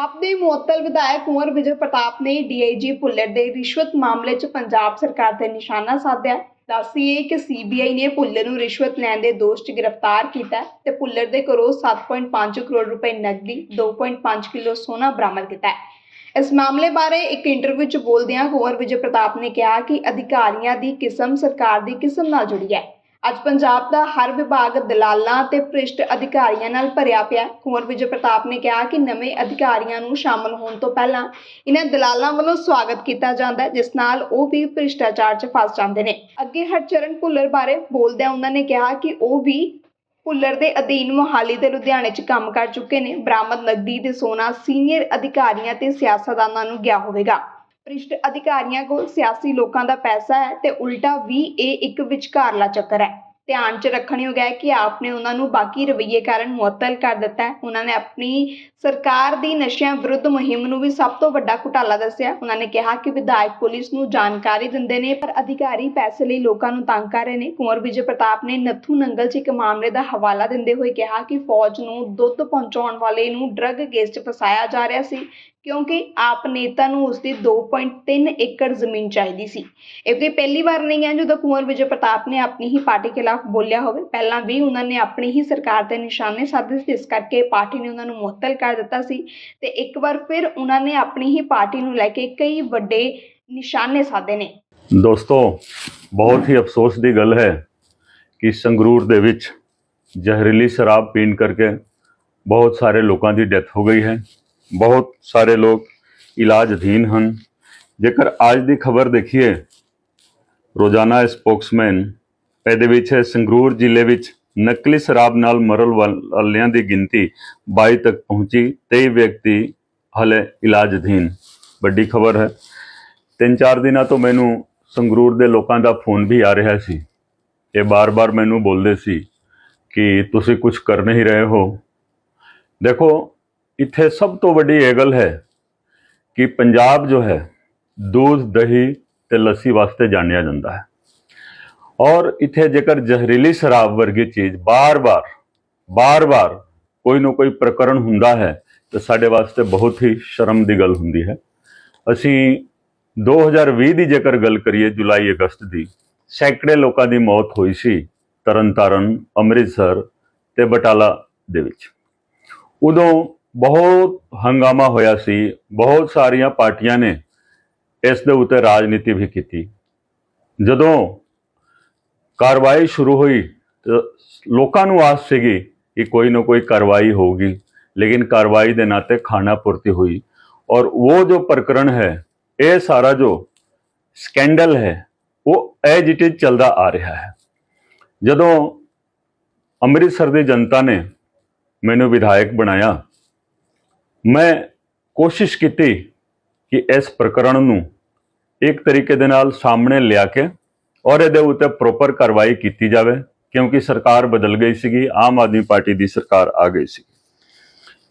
ਆਪ ਦੇ ਮੁਅੱਤਲ ਵਿਧਾਇਕ ਕੁੰਵਰ ਵਿਜੇ ਪ੍ਰਤਾਪ ਨੇ ਡੀਆਈਜੀ ਭੁੱਲਰ ਦੇ ਰਿਸ਼ਵਤ ਮਾਮਲੇ 'ਚ ਪੰਜਾਬ ਸਰਕਾਰ ਤੇ ਨਿਸ਼ਾਨਾ ਸਾਧਿਆ। ਦੱਸੀਏ ਕਿ ਸੀਬੀਆਈ ਨੇ ਭੁੱਲਰ ਨੂੰ ਰਿਸ਼ਵਤ ਲੈਣ ਦੇ ਦੋਸ਼ 'ਚ ਗ੍ਰਿਫਤਾਰ ਕੀਤਾ ਹੈ ਤੇ ਭੁੱਲਰ ਦੇ ਘਰੋਂ 7.5 ਕਰੋੜ ਰੁਪਏ ਨਕਦੀ 2.5 ਕਿਲੋ ਸੋਨਾ ਬਰਾਮਦ ਕੀਤਾ ਹੈ। ਇਸ ਮਾਮਲੇ ਬਾਰੇ ਇੱਕ ਇੰਟਰਵਿਊ 'ਚ ਬੋਲਦਿਆਂ ਕੁੰਵਰ ਵਿਜੇ ਪ੍ਰਤਾਪ ਨੇ ਕਿਹਾ ਕਿ ਅਧਿਕਾਰੀਆਂ ਦੀ ਕਿਸਮ ਸਰਕਾਰ ਦੀ ਕਿਸਮ ਨਾਲ ਜੁੜੀ ਹੈ। ਅੱਜ ਪੰਜਾਬ ਦਾ ਹਰ ਵਿਭਾਗ ਦਲਾਲਾਂ ਤੇ ਭ੍ਰਿਸ਼ਟ ਅਧਿਕਾਰੀਆਂ ਨਾਲ ਭਰਿਆ ਪਿਆ ਕੁੰਵਰ ਵਿਜੇ ਪ੍ਰਤਾਪ ਨੇ ਕਿਹਾ ਕਿ ਨਵੇਂ ਅਧਿਕਾਰੀਆਂ ਨੂੰ ਸ਼ਾਮਲ ਹੋਣ ਤੋਂ ਪਹਿਲਾਂ ਇਹਨਾਂ ਦਲਾਲਾਂ ਵੱਲੋਂ ਸਵਾਗਤ ਕੀਤਾ ਜਾਂਦਾ ਹੈ, ਜਿਸ ਨਾਲ ਉਹ ਵੀ ਭ੍ਰਿਸ਼ਟਾਚਾਰ 'ਚ ਫਸ ਜਾਂਦੇ ਨੇ। ਅੱਗੇ ਹਰਚਰਨ ਭੁੱਲਰ ਬਾਰੇ ਬੋਲਦਿਆਂ ਉਹਨਾਂ ਨੇ ਕਿਹਾ ਕਿ ਉਹ ਵੀ ਭੁੱਲਰ ਦੇ ਅਧੀਨ ਮੋਹਾਲੀ ਤੇ ਲੁਧਿਆਣੇ 'ਚ ਕੰਮ ਕਰ ਚੁੱਕੇ ਨੇ। ਬਰਾਮਦ ਨਕਦੀ ਤੇ ਸੋਨਾ ਸੀਨੀਅਰ ਅਧਿਕਾਰੀਆਂ ਤੇ ਸਿਆਸਤਦਾਨਾਂ ਨੂੰ ਗਿਆ ਹੋਵੇਗਾ। ਭ੍ਰਿਸ਼ਟ ਅਧਿਕਾਰੀਆਂ ਕੋਲ ਸਿਆਸੀ ਲੋਕਾਂ ਦਾ ਪੈਸਾ ਹੈ ਤੇ ਉਲਟਾ ਵੀ ਇਹ ਇੱਕ ਵਿਚਕਾਰਲਾ ਚੱਕਰ ਹੈ। ਧਿਆਨ 'ਚ ਰੱਖਣਯੋਗ ਹੈ ਕਿ ਆਪ ਨੇ ਉਹਨਾਂ ਨੂੰ ਬਾਕੀ ਰਵੱਈਏ ਕਾਰਨ ਮੁਅੱਤਲ ਕਰ ਦਿੱਤਾ ਹੈ। ਉਹਨਾਂ ਨੇ ਆਪਣੀ ਸਰਕਾਰ ਦੀ ਨਸ਼ਿਆਂ ਵਿਰੁੱਧ ਮੁਹਿੰਮ ਨੂੰ ਵੀ ਸਭ ਤੋਂ ਵੱਡਾ ਘੁਟਾਲਾ ਦੱਸਿਆ। ਉਹਨਾਂ ਨੇ ਕਿਹਾ ਕਿ ਵਿਧਾਇਕ ਪੁਲਿਸ ਨੂੰ ਜਾਣਕਾਰੀ ਦਿੰਦੇ ਨੇ, ਪਰ ਅਧਿਕਾਰੀ ਪੈਸੇ ਲਈ ਲੋਕਾਂ ਨੂੰ ਤੰਗ ਕਰ ਰਹੇ ਨੇ। ਕੁੰਵਰ ਵਿਜੇ ਪ੍ਰਤਾਪ ਨੇ ਨੱਥੂ ਨੰਗਲ 'ਚ ਇੱਕ ਮਾਮਲੇ ਦਾ ਹਵਾਲਾ ਦਿੰਦੇ ਹੋਏ ਕਿਹਾ ਕਿ ਫੌਜ ਨੂੰ ਦੁੱਧ ਪਹੁੰਚਾਉਣ ਵਾਲੇ ਨੂੰ ਡਰੱਗ ਕੇਸ 'ਚ ਫਸਾਇਆ ਜਾ ਰਿਹਾ ਸੀ। ਕਿਉਂਕਿ ਆਪ ਨੇਤਾ ਨੂੰ ਉਸਦੀ 2.3 ਏਕੜ ਜ਼ਮੀਨ ਚਾਹੀਦੀ ਸੀ। ਇਹ ਵੀ ਪਹਿਲੀ ਵਾਰ ਨਹੀਂ ਹੈ ਜਦੋਂ ਕੁੰਵਰ ਵਿਜੇ ਪ੍ਰਤਾਪ ਨੇ ਆਪਣੀ ਹੀ ਪਾਰਟੀ ਖਿਲਾਫ ਬੋਲਿਆ ਹੋਵੇ। ਪਹਿਲਾਂ ਵੀ ਉਹਨਾਂ ਨੇ ਆਪਣੀ ਹੀ ਸਰਕਾਰ ਤੇ ਨਿਸ਼ਾਨੇ ਸਾਧੇ ਸੀ ਇਸ ਕਰਕੇ ਪਾਰਟੀ ਨੇ ਉਹਨਾਂ ਨੂੰ ਮੁਅੱਤਲ ਕਰ ਦਿੱਤਾ ਸੀ ਤੇ ਇੱਕ ਵਾਰ ਫਿਰ ਉਹਨਾਂ ਨੇ ਆਪਣੀ ਹੀ ਪਾਰਟੀ ਨੂੰ ਲੈ ਕੇ ਕਈ ਵੱਡੇ ਨਿਸ਼ਾਨੇ ਸਾਧੇ ਨੇ। ਦੋਸਤੋ, ਬਹੁਤ ਹੀ ਅਫਸੋਸ ਦੀ ਗੱਲ ਹੈ ਕਿ ਸੰਗਰੂਰ ਦੇ ਵਿੱਚ ਜ਼ਹਿਰੀਲੀ ਸ਼ਰਾਬ ਪੀਣ ਕਰਕੇ ਬਹੁਤ ਸਾਰੇ ਲੋਕਾਂ ਦੀ ਡੈਥ ਹੋ ਗਈ ਹੈ। ਬਹੁਤ ਸਾਰੇ ਲੋਕ ਇਲਾਜ ਅਧੀਨ ਹਨ। ਜੇਕਰ ਅੱਜ ਦੀ ਖਬਰ ਦੇਖੀਏ, ਰੋਜ਼ਾਨਾ ਸਪੋਕਸਮੈਨ ਇਹਦੇ ਵਿੱਚ ਹੈ ਸੰਗਰੂਰ ਜ਼ਿਲ੍ਹੇ ਵਿੱਚ ਨਕਲੀ ਸ਼ਰਾਬ ਨਾਲ ਮਰਨ ਵਾਲਿਆਂ ਦੀ ਗਿਣਤੀ 22 ਤੱਕ ਪਹੁੰਚੀ 23 ਵਿਅਕਤੀ ਹਲੇ ਇਲਾਜ ਅਧੀਨ ਵੱਡੀ ਖਬਰ ਹੈ। ਤਿੰਨ ਚਾਰ ਦਿਨਾਂ ਤੋਂ ਮੈਨੂੰ ਸੰਗਰੂਰ ਦੇ ਲੋਕਾਂ ਦਾ ਫੋਨ ਵੀ ਆ ਰਿਹਾ ਸੀ। ਇਹ ਬਾਰ-ਬਾਰ ਮੈਨੂੰ ਬੋਲਦੇ ਸੀ ਕਿ ਤੁਸੀਂ ਕੁਝ ਕਰ ਨਹੀਂ ਰਹੇ ਹੋ। ਦੇਖੋ ਇੱਥੇ ਸਭ ਤੋਂ ਵੱਡੀ ਇਹ ਗੱਲ ਹੈ ਕਿ ਪੰਜਾਬ ਜੋ ਹੈ, ਦੁੱਧ, ਦਹੀਂ ਤੇ ਲੱਸੀ ਵਾਸਤੇ ਜਾਣਿਆ ਜਾਂਦਾ ਹੈ। ਔਰ ਇੱਥੇ ਜੇਕਰ ਜ਼ਹਿਰੀਲੀ ਸ਼ਰਾਬ ਵਰਗੀ ਚੀਜ਼ ਬਾਰ-ਬਾਰ ਬਾਰ-ਬਾਰ ਕੋਈ ਨਾ ਕੋਈ ਪ੍ਰਕਰਣ ਹੁੰਦਾ ਹੈ, ਤਾਂ ਸਾਡੇ ਵਾਸਤੇ ਬਹੁਤ ਹੀ ਸ਼ਰਮ ਦੀ ਗੱਲ ਹੁੰਦੀ ਹੈ। ਅਸੀਂ 2020 ਦੀ ਜੇਕਰ ਗੱਲ ਕਰੀਏ, ਜੁਲਾਈ, ਅਗਸਤ ਦੀ, ਸੈਂਕੜੇ ਲੋਕਾਂ ਦੀ ਮੌਤ ਹੋਈ ਸੀ ਤਰਨਤਾਰਨ, ਅੰਮ੍ਰਿਤਸਰ ਤੇ ਬਟਾਲਾ ਦੇ ਵਿੱਚ। ਉਦੋਂ ਬਹੁਤ ਹੰਗਾਮਾ ਹੋਇਆ ਸੀ, ਬਹੁਤ ਸਾਰੀਆਂ ਪਾਰਟੀਆਂ ਨੇ ਇਸ ਦੇ ਉੱਤੇ ਰਾਜਨੀਤੀ ਵੀ ਕੀਤੀ। ਜਦੋਂ ਕਾਰਵਾਈ ਸ਼ੁਰੂ ਹੋਈ ਤਾਂ ਲੋਕਾਂ ਨੂੰ ਆਸ ਸੀਗੀ ਕਿ ਕੋਈ ਨਾ ਕੋਈ ਕਾਰਵਾਈ ਹੋਊਗੀ, ਲੇਕਿਨ ਕਾਰਵਾਈ ਦੇ ਨਾਤੇ ਖਾਣਾ ਪੂਰਤੀ ਹੋਈ ਔਰ ਉਹ ਜੋ ਪ੍ਰਕਰਨ ਹੈ, ਇਹ ਸਾਰਾ ਜੋ ਸਕੈਂਡਲ ਹੈ, ਉਹ ਐਜ ਇਟ ਇਜ਼ ਚੱਲਦਾ ਆ ਰਿਹਾ ਹੈ। ਜਦੋਂ ਅੰਮ੍ਰਿਤਸਰ ਦੀ ਜਨਤਾ ਨੇ ਮੈਨੂੰ ਵਿਧਾਇਕ ਬਣਾਇਆ ਮੈਂ ਕੋਸ਼ਿਸ਼ ਕੀਤੀ ਕਿ ਇਸ ਪ੍ਰਕਰਣ ਨੂੰ ਇੱਕ ਤਰੀਕੇ ਦੇ ਨਾਲ ਸਾਹਮਣੇ ਲਿਆ ਕੇ ਔਰ ਇਹਦੇ ਉੱਤੇ ਪ੍ਰੋਪਰ ਕਾਰਵਾਈ ਕੀਤੀ ਜਾਵੇ, ਕਿਉਂਕਿ ਸਰਕਾਰ ਬਦਲ ਗਈ ਸੀਗੀ, ਆਮ ਆਦਮੀ ਪਾਰਟੀ ਦੀ ਸਰਕਾਰ ਆ ਗਈ ਸੀ।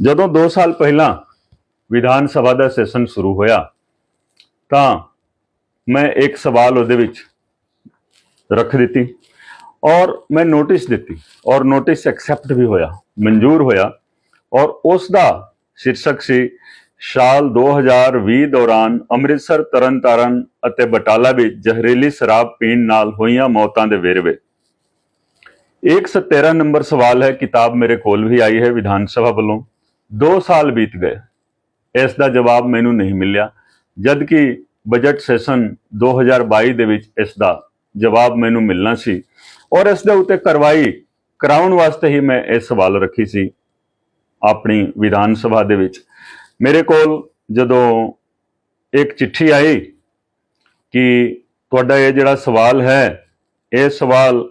ਜਦੋਂ 2 ਸਾਲ ਪਹਿਲਾਂ ਵਿਧਾਨ ਸਭਾ ਦਾ ਸੈਸ਼ਨ ਸ਼ੁਰੂ ਹੋਇਆ, ਤਾਂ ਮੈਂ ਇੱਕ ਸਵਾਲ ਉਹਦੇ ਵਿੱਚ ਰੱਖ ਦਿੱਤੀ ਔਰ ਮੈਂ ਨੋਟਿਸ ਦਿੱਤੀ ਔਰ ਨੋਟਿਸ ਐਕਸੈਪਟ ਵੀ ਹੋਇਆ, ਮਨਜ਼ੂਰ ਹੋਇਆ ਔਰ ਉਸ ਦਾ ਸ਼ੀਰਸ਼ਕ ਸੀ, ਸਾਲ 2020 ਦੌਰਾਨ ਅੰਮ੍ਰਿਤਸਰ, ਤਰਨਤਾਰਨ ਅਤੇ ਬਟਾਲਾ ਵਿੱਚ ਜ਼ਹਿਰੀਲੀ ਸ਼ਰਾਬ ਪੀਣ ਨਾਲ ਹੋਈਆਂ ਮੌਤਾਂ ਦੇ ਵੇਰਵੇ। 113 ਨੰਬਰ ਸਵਾਲ ਹੈ, ਕਿਤਾਬ ਮੇਰੇ ਕੋਲ ਵੀ ਆਈ ਹੈ ਵਿਧਾਨ ਸਭਾ ਵੱਲੋਂ। 2 ਸਾਲ ਬੀਤ ਗਏ। ਇਸ ਦਾ ਜਵਾਬ ਮੈਨੂੰ ਨਹੀਂ ਮਿਲਿਆ ਜਦ ਕਿ ਬਜਟ ਸੈਸ਼ਨ 2022 ਦੇ ਵਿੱਚ ਇਸ ਦਾ ਜਵਾਬ ਮੈਨੂੰ ਮਿਲਣਾ ਸੀ। ਔਰ ਇਸ ਦੇ ਉੱਤੇ ਕਾਰਵਾਈ ਕਰਾਉਣ ਵਾਸਤੇ ਹੀ ਮੈਂ ਇਹ ਸਵਾਲ ਰੱਖੀ ਸੀ। ਆਪਣੀ ਵਿਧਾਨ ਸਭਾ ਦੇ ਵਿੱਚ। ਮੇਰੇ ਕੋਲ ਜਦੋਂ ਇੱਕ ਚਿੱਠੀ ਆਈ ਕਿ ਤੁਹਾਡਾ ਇਹ ਜਿਹੜਾ ਸਵਾਲ ਹੈ, ਇਹ ਸਵਾਲ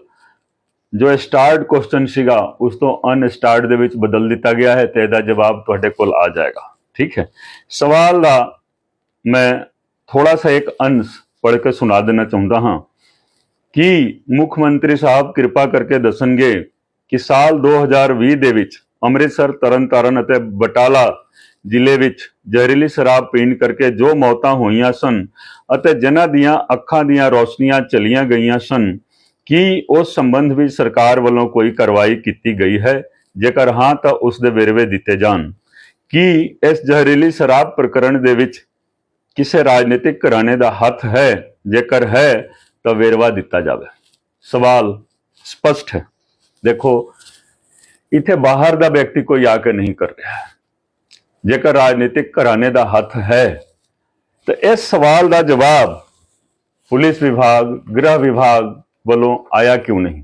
ਜੋ ਸਟਾਰਟ ਕੁਐਸਚਨ ਸੀਗਾ, ਉਸ ਤੋਂ ਅਨਸਟਾਰਟ ਦੇ ਵਿੱਚ ਬਦਲ ਦਿੱਤਾ ਗਿਆ ਹੈ ਤੇ ਇਹਦਾ ਜਵਾਬ ਤੁਹਾਡੇ ਕੋਲ ਆ ਜਾਏਗਾ। ਠੀਕ ਹੈ? ਸਵਾਲ ਦਾ ਮੈਂ ਥੋੜਾ ਸਾ ਇੱਕ ਅੰਸ਼ ਪੜ੍ਹ ਕੇ ਸੁਣਾ ਦੇਣਾ ਚਾਹੁੰਦਾ ਹਾਂ ਕਿ ਮੁੱਖ ਮੰਤਰੀ ਸਾਹਿਬ ਕਿਰਪਾ ਕਰਕੇ ਦੱਸਣਗੇ ਕਿ ਸਾਲ 2020 ਦੇ ਵਿੱਚ ਅੰਮ੍ਰਿਤਸਰ, ਤਰਨਤਾਰਨ ਅਤੇ ਬਟਾਲਾ ਜ਼ਿਲ੍ਹੇ ਵਿੱਚ ਜ਼ਹਿਰੀਲੀ ਸ਼ਰਾਬ ਪੀਣ ਕਰਕੇ ਜੋ ਮੌਤਾਂ ਹੋਈਆਂ ਸਨ ਅਤੇ ਜਿਨ੍ਹਾਂ ਦੀਆਂ ਅੱਖਾਂ ਦੀਆਂ ਰੋਸ਼ਨੀਆਂ ਚਲੀਆਂ ਗਈਆਂ ਸਨ, ਕੀ ਉਸ ਸੰਬੰਧ ਵਿੱਚ ਸਰਕਾਰ ਵੱਲੋਂ ਕੋਈ ਕਾਰਵਾਈ ਕੀਤੀ ਗਈ ਹੈ? ਜੇਕਰ ਹਾਂ, ਤਾਂ ਉਸ ਦੇ ਵੇਰਵੇ ਦਿੱਤੇ ਜਾਣ। ਕੀ ਇਸ ਜ਼ਹਿਰੀਲੀ ਸ਼ਰਾਬ ਪ੍ਰਕਰਣ ਦੇ ਵਿੱਚ ਕਿਸੇ ਰਾਜਨੀਤਿਕ ਘਰਾਣੇ ਦਾ ਹੱਥ ਹੈ? ਜੇਕਰ ਹੈ, ਤਾਂ ਵੇਰਵਾ ਦਿੱਤਾ ਜਾਵੇ। ਸਵਾਲ ਸਪਸ਼ਟ ਹੈ। ਦੇਖੋ ਇੱਥੇ ਬਾਹਰ ਦਾ ਵਿਅਕਤੀ ਕੋਈ ਆ ਕੇ ਨਹੀਂ ਕਰ ਰਿਹਾ। ਜੇਕਰ ਰਾਜਨੀਤਿਕ ਘਰਾਣੇ ਦਾ ਹੱਥ ਹੈ, ਤਾਂ ਇਸ ਸਵਾਲ ਦਾ ਜਵਾਬ ਪੁਲਿਸ ਵਿਭਾਗ, ਗ੍ਰਹਿ ਵਿਭਾਗ ਵੱਲੋਂ ਆਇਆ ਕਿਉਂ ਨਹੀਂ?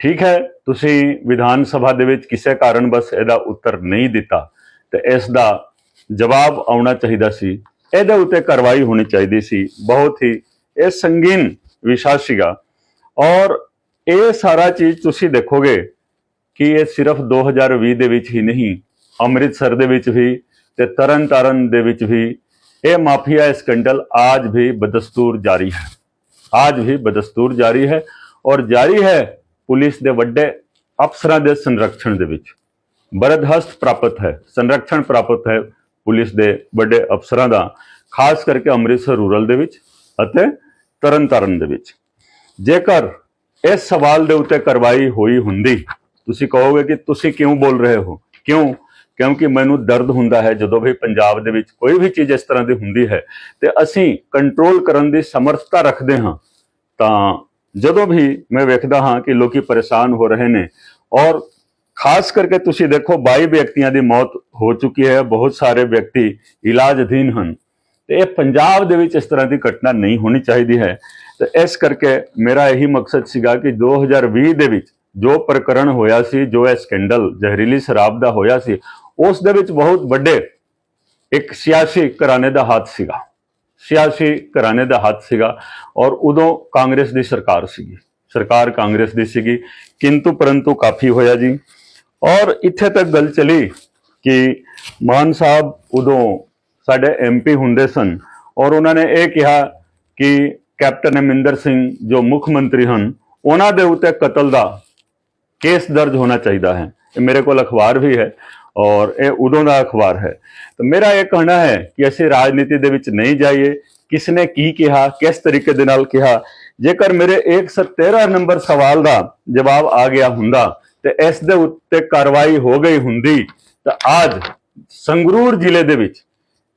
ਠੀਕ ਹੈ, ਤੁਸੀਂ ਵਿਧਾਨ ਸਭਾ ਦੇ ਵਿੱਚ ਕਿਸੇ ਕਾਰਨ ਬਸ ਇਹਦਾ ਉੱਤਰ ਨਹੀਂ ਦਿੱਤਾ, ਤੇ ਇਸ ਦਾ ਜਵਾਬ ਆਉਣਾ ਚਾਹੀਦਾ ਸੀ। ਇਹਦੇ ਉੱਤੇ ਕਾਰਵਾਈ ਹੋਣੀ ਚਾਹੀਦੀ ਸੀ। ਬਹੁਤ ਹੀ ਇਹ ਸੰਗੀਨ ਵਿਸ਼ਾ ਸੀਗਾ। ਔਰ ਇਹ ਸਾਰਾ ਚੀਜ਼ ਤੁਸੀਂ ਦੇਖੋਗੇ ਕਿ ਇਹ ਸਿਰਫ 2020 ਦੇ ਵਿੱਚ ਹੀ ਨਹੀਂ, ਅੰਮ੍ਰਿਤਸਰ ਦੇ ਵਿੱਚ ਵੀ ਤੇ ਤਰਨਤਾਰਨ ਦੇ ਵਿੱਚ ਵੀ ਇਹ ਮਾਫੀਆ ਸਕੈਂਡਲ ਆਜ ਵੀ ਬਦਸਤੂਰ ਜਾਰੀ ਹੈ। ਆਜ ਵੀ ਬਦਸਤੂਰ ਜਾਰੀ ਹੈ ਔਰ ਜਾਰੀ ਹੈ ਪੁਲਿਸ ਦੇ ਵੱਡੇ ਅਫਸਰਾਂ ਦੇ ਸੰਰਕਸ਼ਣ ਦੇ ਵਿੱਚ। ਬਰਦਹਸਤ ਪ੍ਰਾਪਤ ਹੈ ਸੰਰਕਸ਼ਣ ਪ੍ਰਾਪਤ ਹੈ ਪੁਲਿਸ ਦੇ ਵੱਡੇ ਅਫਸਰਾਂ ਦਾ, ਖਾਸ ਕਰਕੇ ਅੰਮ੍ਰਿਤਸਰ ਰੂਰਲ ਦੇ ਵਿੱਚ ਅਤੇ ਤਰਨਤਾਰਨ ਦੇ ਵਿੱਚ। ਜੇਕਰ ਇਸ ਸਵਾਲ ਦੇ ਉੱਤੇ ਕਾਰਵਾਈ ਹੋਈ ਹੁੰਦੀ ਤੁਸੀਂ ਕਹੋਗੇ ਕਿ ਤੁਸੀਂ ਕਿਉਂ ਬੋਲ ਰਹੇ ਹੋ? ਕਿਉਂ? ਕਿਉਂਕਿ ਮੈਨੂੰ ਦਰਦ ਹੁੰਦਾ ਹੈ ਜਦੋਂ ਵੀ ਪੰਜਾਬ ਦੇ ਵਿੱਚ ਕੋਈ ਵੀ ਚੀਜ਼ ਇਸ ਤਰ੍ਹਾਂ ਦੀ ਹੁੰਦੀ ਹੈ ਤੇ ਅਸੀਂ ਕੰਟਰੋਲ ਕਰਨ ਦੀ ਸਮਰੱਥਾ ਰੱਖਦੇ ਹਾਂ। ਤਾਂ ਜਦੋਂ ਵੀ ਮੈਂ ਵੇਖਦਾ ਹਾਂ ਕਿ ਲੋਕੀ ਪਰੇਸ਼ਾਨ ਹੋ ਰਹੇ ਨੇ ਔਰ ਖਾਸ ਕਰਕੇ ਤੁਸੀਂ ਦੇਖੋ 22 ਵਿਅਕਤੀਆਂ ਦੀ ਮੌਤ ਹੋ ਚੁੱਕੀ ਹੈ, ਬਹੁਤ ਸਾਰੇ ਵਿਅਕਤੀ ਇਲਾਜ ਅਧੀਨ ਹਨ। ਤੇ ਇਹ ਪੰਜਾਬ ਦੇ ਵਿੱਚ ਇਸ ਤਰ੍ਹਾਂ ਦੀ ਘਟਨਾ ਨਹੀਂ ਹੋਣੀ ਚਾਹੀਦੀ ਹੈ। ਤੇ ਇਸ ਕਰਕੇ ਮੇਰਾ ਇਹੀ ਮਕਸਦ ਸੀਗਾ ਕਿ 2020 ਦੇ ਵਿੱਚ ਜੋ ਪ੍ਰਕਰਣ ਹੋਇਆ ਸੀ, ਜੋ ਇਹ ਸਕੈਂਡਲ ਜ਼ਹਿਰੀਲੀ ਸ਼ਰਾਬ ਦਾ ਹੋਇਆ ਸੀ, ਉਸ ਦੇ ਵਿੱਚ ਬਹੁਤ ਵੱਡੇ ਇੱਕ ਸਿਆਸੀ ਘਰਾਣੇ ਦਾ ਹੱਥ ਸੀਗਾ। ਸਿਆਸੀ ਘਰਾਣੇ ਦਾ ਹੱਥ ਸੀਗਾ ਔਰ ਉਦੋਂ ਕਾਂਗਰਸ ਦੀ ਸਰਕਾਰ ਸੀਗੀ। ਸਰਕਾਰ ਕਾਂਗਰਸ ਦੀ ਸੀਗੀ, ਕਿੰਤੂ ਪਰੰਤੂ ਕਾਫੀ ਹੋਇਆ ਜੀ। ਔਰ ਇੱਥੇ ਤੱਕ ਗੱਲ ਚਲੀ ਕਿ ਮਾਨ ਸਾਹਿਬ ਉਦੋਂ ਸਾਡੇ ਐਮਪੀ ਹੁੰਦੇ ਸਨ ਔਰ ਉਹਨਾਂ ਨੇ ਇਹ ਕਿਹਾ ਕਿ ਕੈਪਟਨ ਅਮਰਿੰਦਰ ਸਿੰਘ ਜੋ ਮੁੱਖ ਮੰਤਰੀ ਹਨ, ਉਹਨਾਂ ਦੇ ਉੱਤੇ ਕਤਲ ਦਾ ਕੇਸ ਦਰਜ ਹੋਣਾ ਚਾਹੀਦਾ ਹੈ। ਇਹ ਮੇਰੇ ਕੋਲ ਅਖਬਾਰ ਵੀ ਹੈ ਔਰ ਇਹ ਉਦੋਂ ਦਾ ਅਖਬਾਰ ਹੈ। ਤਾਂ ਮੇਰਾ ਇਹ ਕਹਿਣਾ ਹੈ ਕਿ ਅਸੀਂ ਰਾਜਨੀਤੀ ਦੇ ਵਿੱਚ ਨਹੀਂ ਜਾਈਏ। ਕਿਸ ਨੇ ਕੀ ਕਿਹਾ, ਕਿਸ ਤਰੀਕੇ ਦੇ ਨਾਲ ਕਿਹਾ? ਜੇਕਰ ਮੇਰੇ 113 ਨੰਬਰ ਸਵਾਲ ਦਾ ਜਵਾਬ ਆ ਗਿਆ ਹੁੰਦਾ ਤੇ ਇਸ ਦੇ ਉੱਤੇ ਕਾਰਵਾਈ ਹੋ ਗਈ ਹੁੰਦੀ, ਤਾਂ ਅੱਜ ਸੰਗਰੂਰ ਜ਼ਿਲ੍ਹੇ ਦੇ ਵਿੱਚ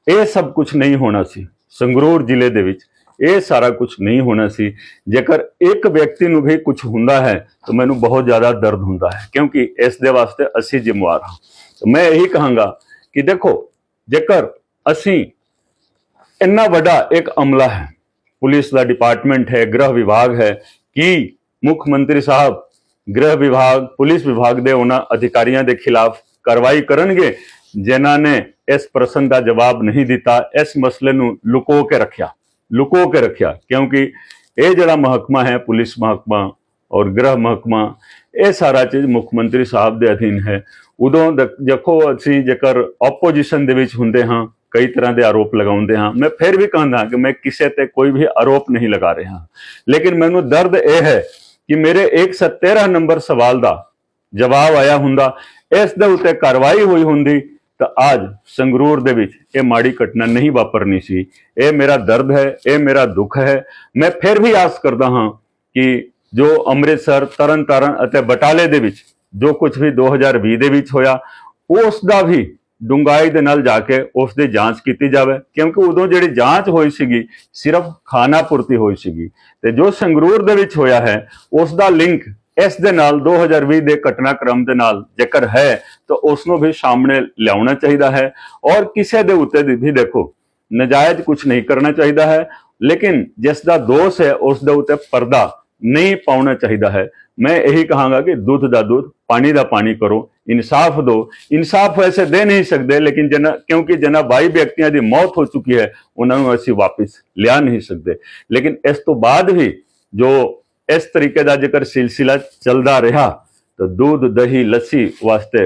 ਇਹ ਸਭ ਕੁਝ ਨਹੀਂ ਹੋਣਾ ਸੀ। ਸੰਗਰੂਰ ਜ਼ਿਲ੍ਹੇ ਦੇ ਵਿੱਚ ਇਹ ਸਾਰਾ ਕੁਝ ਨਹੀਂ ਹੋਣਾ ਸੀ। ਜੇਕਰ ਇੱਕ ਵਿਅਕਤੀ ਨੂੰ ਵੀ ਕੁਝ ਹੁੰਦਾ ਹੈ, ਤਾਂ ਮੈਨੂੰ ਬਹੁਤ ਜ਼ਿਆਦਾ ਦਰਦ ਹੁੰਦਾ ਹੈ, ਕਿਉਂਕਿ ਇਸ ਦੇ ਵਾਸਤੇ ਅਸੀਂ ਜ਼ਿੰਮੇਵਾਰ ਹਾਂ। ਮੈਂ ਇਹੀ ਕਹਾਂਗਾ ਕਿ ਦੇਖੋ, ਜੇਕਰ ਅਸੀਂ ਇੰਨਾ ਵੱਡਾ ਇੱਕ ਅਮਲਾ ਹੈ, ਪੁਲਿਸ ਦਾ ਡਿਪਾਰਟਮੈਂਟ ਹੈ, ਗ੍ਰਹਿ ਵਿਭਾਗ ਹੈ, ਕਿ ਮੁੱਖ ਮੰਤਰੀ ਸਾਹਿਬ ਗ੍ਰਹਿ ਵਿਭਾਗ, ਪੁਲਿਸ ਵਿਭਾਗ ਦੇ ਉਹਨਾਂ ਅਧਿਕਾਰੀਆਂ ਦੇ ਖਿਲਾਫ ਕਾਰਵਾਈ ਕਰਨਗੇ, ਜਿਨ੍ਹਾਂ ਨੇ ਇਸ ਪ੍ਰਸ਼ਨ ਦਾ ਜਵਾਬ ਨਹੀਂ ਦਿੱਤਾ, ਇਸ ਮਸਲੇ ਨੂੰ ਲੁਕੋ ਕੇ ਰੱਖਿਆ। ਲੁਕੋ ਕੇ ਰੱਖਿਆ, ਕਿਉਂਕਿ ਇਹ ਜਿਹੜਾ ਮਹਿਕਮਾ ਹੈ, ਪੁਲਿਸ ਮਹਿਕਮਾ ਔਰ ਗ੍ਰਹਿ ਮਹਿਕਮਾ, ਇਹ ਸਾਰਾ ਚੀਜ਼ ਮੁੱਖ ਮੰਤਰੀ ਸਾਹਿਬ ਦੇ ਅਧੀਨ ਹੈ। ਉਦੋਂ ਦ- ਦੇਖੋ ਅਸੀਂ ਜੇਕਰ ਆਪੋਜੀਸ਼ਨ ਦੇ ਵਿੱਚ ਹੁੰਦੇ ਹਾਂ, ਕਈ ਤਰ੍ਹਾਂ ਦੇ ਆਰੋਪ ਲਗਾਉਂਦੇ ਹਾਂ, ਮੈਂ ਫਿਰ ਵੀ ਕਹਿੰਦਾ ਕਿ ਮੈਂ ਕਿਸੇ ਤੇ ਕੋਈ ਵੀ ਆਰੋਪ ਨਹੀਂ ਲਗਾ ਰਿਹਾ। ਲੇਕਿਨ ਮੈਨੂੰ ਦਰਦ ਇਹ ਹੈ ਕਿ ਮੇਰੇ 113 ਨੰਬਰ ਸਵਾਲ ਦਾ ਜਵਾਬ ਆਇਆ ਹੁੰਦਾ, ਇਸ ਦੇ ਉੱਤੇ ਕਾਰਵਾਈ ਹੋਈ ਹੁੰਦੀ ਤਾਂ ਅੱਜ ਸੰਗਰੂਰ ਦੇ ਵਿੱਚ ਇਹ ਮਾੜੀ ਘਟਨਾ ਨਹੀਂ ਵਾਪਰਨੀ ਸੀ। ਇਹ ਮੇਰਾ ਦਰਦ ਹੈ, ਇਹ ਮੇਰਾ ਦੁੱਖ ਹੈ। ਮੈਂ ਫਿਰ ਵੀ ਆਸ ਕਰਦਾ ਹਾਂ ਕਿ ਜੋ ਅੰਮ੍ਰਿਤਸਰ, ਤਰਨਤਾਰਨ ਅਤੇ ਬਟਾਲੇ ਦੇ ਵਿੱਚ ਜੋ ਕੁਝ ਵੀ 2020 ਦੇ ਵਿੱਚ ਹੋਇਆ, ਉਸ ਦਾ ਵੀ ਡੂੰਘਾਈ ਦੇ ਨਾਲ ਜਾ ਕੇ ਉਸ ਦੀ ਜਾਂਚ ਕੀਤੀ ਜਾਵੇ। ਕਿਉਂਕਿ ਉਦੋਂ ਜਿਹੜੀ ਜਾਂਚ ਹੋਈ ਸੀਗੀ, ਸਿਰਫ ਖਾਨਾਪੁਰਤੀ ਹੋਈ ਸੀਗੀ। ਤੇ ਜੋ ਸੰਗਰੂਰ ਦੇ ਵਿੱਚ ਹੋਇਆ ਹੈ, ਉਸ ਦਾ ਲਿੰਕ ਇਸ ਦੇ ਨਾਲ 2020 ਦੇ ਘਟਨਾਕ੍ਰਮ ਦੇ ਨਾਲ ਜੇਕਰ ਹੈ, ਤਾਂ ਉਸ ਨੂੰ ਵੀ ਸਾਹਮਣੇ ਲਿਆਉਣਾ ਚਾਹੀਦਾ ਹੈ। ਔਰ ਕਿਸੇ ਦੇ ਉੱਤੇ ਵੀ ਦੇਖੋ, ਨਜਾਇਜ਼ ਕੁਝ ਨਹੀਂ ਕਰਨਾ ਚਾਹੀਦਾ ਹੈ, ਲੇਕਿਨ ਜਿਸ ਦਾ ਦੋਸ਼ ਹੈ, ਉਸ ਦੇ ਉੱਤੇ ਪਰਦਾ ਨਹੀਂ ਪਾਉਣਾ ਚਾਹੀਦਾ ਹੈ। ਮੈਂ ਇਹੀ ਕਹਾਂਗਾ ਕਿ ਦੁੱਧ ਦਾ ਦੁੱਧ, ਪਾਣੀ ਦਾ ਪਾਣੀ ਕਰੋ, ਇਨਸਾਫ ਦਿਓ। ਇਨਸਾਫ ਵੈਸੇ ਦੇ ਨਹੀਂ ਸਕਦੇ, ਲੇਕਿਨ ਜਨਾ, ਕਿਉਂਕਿ ਜਨਾ ਬਾਈ ਵਿਅਕਤੀਆਂ ਦੀ ਮੌਤ ਹੋ ਚੁੱਕੀ ਹੈ, ਉਹਨਾਂ ਨੂੰ ਅਸੀਂ ਵਾਪਸ ਲਿਆ ਨਹੀਂ ਸਕਦੇ। ਲੇਕਿਨ ਇਸ ਤੋਂ ਬਾਅਦ ਵੀ ਜੋ ਇਸ ਤਰੀਕੇ ਦਾ ਜੇਕਰ ਸਿਲਸਿਲਾ ਚੱਲਦਾ ਰਿਹਾ ਤਾਂ ਦੁੱਧ, ਦਹੀਂ, ਲੱਸੀ ਵਾਸਤੇ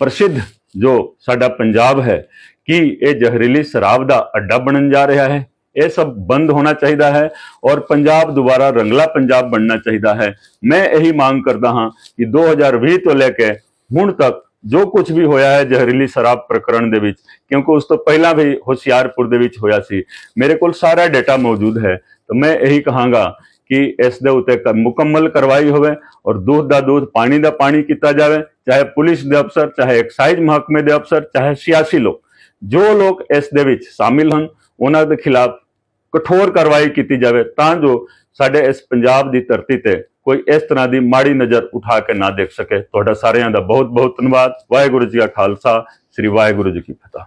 ਪ੍ਰਸਿੱਧ ਜੋ ਸਾਡਾ ਪੰਜਾਬ ਹੈ, ਕਿ ਇਹ ਜ਼ਹਿਰੀਲੀ ਸ਼ਰਾਬ ਦਾ ਅੱਡਾ ਬਣਨ ਜਾ ਰਿਹਾ ਹੈ? ਇਹ ਸਭ ਬੰਦ ਹੋਣਾ ਚਾਹੀਦਾ ਹੈ ਔਰ ਪੰਜਾਬ ਦੁਬਾਰਾ ਰੰਗਲਾ ਪੰਜਾਬ ਬਣਨਾ ਚਾਹੀਦਾ ਹੈ। ਮੈਂ ਇਹੀ ਮੰਗ ਕਰਦਾ ਹਾਂ ਕਿ 2020 ਤੋਂ ਲੈ ਕੇ ਹੁਣ ਤੱਕ ਜੋ ਕੁਝ ਵੀ ਹੋਇਆ ਹੈ ਜ਼ਹਿਰੀਲੀ ਸ਼ਰਾਬ ਪ੍ਰਕਰਣ ਦੇ ਵਿੱਚ, ਕਿਉਂਕਿ ਉਸ ਤੋਂ ਪਹਿਲਾਂ ਵੀ ਹੁਸ਼ਿਆਰਪੁਰ ਦੇ ਵਿੱਚ ਹੋਇਆ ਸੀ, ਮੇਰੇ ਕੋਲ ਸਾਰਾ ਡਾਟਾ ਮੌਜੂਦ ਹੈ ਤਾਂ ਮੈਂ ਇਹੀ ਕਹਾਂਗਾ ਕਿ ਇਸ ਦੇ ਉੱਤੇ ਕ- ਮੁਕੰਮਲ ਕਾਰਵਾਈ ਹੋਵੇ ਔਰ ਦੁੱਧ ਦਾ ਦੁੱਧ, ਪਾਣੀ ਦਾ ਪਾਣੀ ਕੀਤਾ ਜਾਵੇ, ਚਾਹੇ ਪੁਲਿਸ ਦੇ ਅਫਸਰ, ਚਾਹੇ ਐਕਸਾਈਜ਼ ਮਹਿਕਮੇ ਦੇ ਅਫਸਰ, ਚਾਹੇ ਸਿਆਸੀ ਲੋਕ। ਜੋ ਲੋਕ ਇਸ ਦੇ ਵਿੱਚ ਸ਼ਾਮਿਲ ਹਨ, ਉਹਨਾਂ ਦੇ ਖਿਲਾਫ ਕਠੋਰ ਕਾਰਵਾਈ ਕੀਤੀ ਜਾਵੇ ਤਾਂ ਜੋ ਸਾਡੇ ਇਸ ਪੰਜਾਬ ਦੀ ਧਰਤੀ ਤੇ ਕੋਈ ਇਸ ਤਰ੍ਹਾਂ ਦੀ ਮਾੜੀ ਨਜ਼ਰ ਉਠਾ ਕੇ ਨਾ ਦੇਖ ਸਕੇ। ਤੁਹਾਡਾ ਸਾਰਿਆਂ ਦਾ ਬਹੁਤ ਬਹੁਤ ਧੰਨਵਾਦ। ਵਾਹਿਗੁਰੂ ਜੀ ਕਾ ਖਾਲਸਾ, ਸ੍ਰੀ ਵਾਹਿਗੁਰੂ ਜੀ ਕੀ ਫਤਿਹ।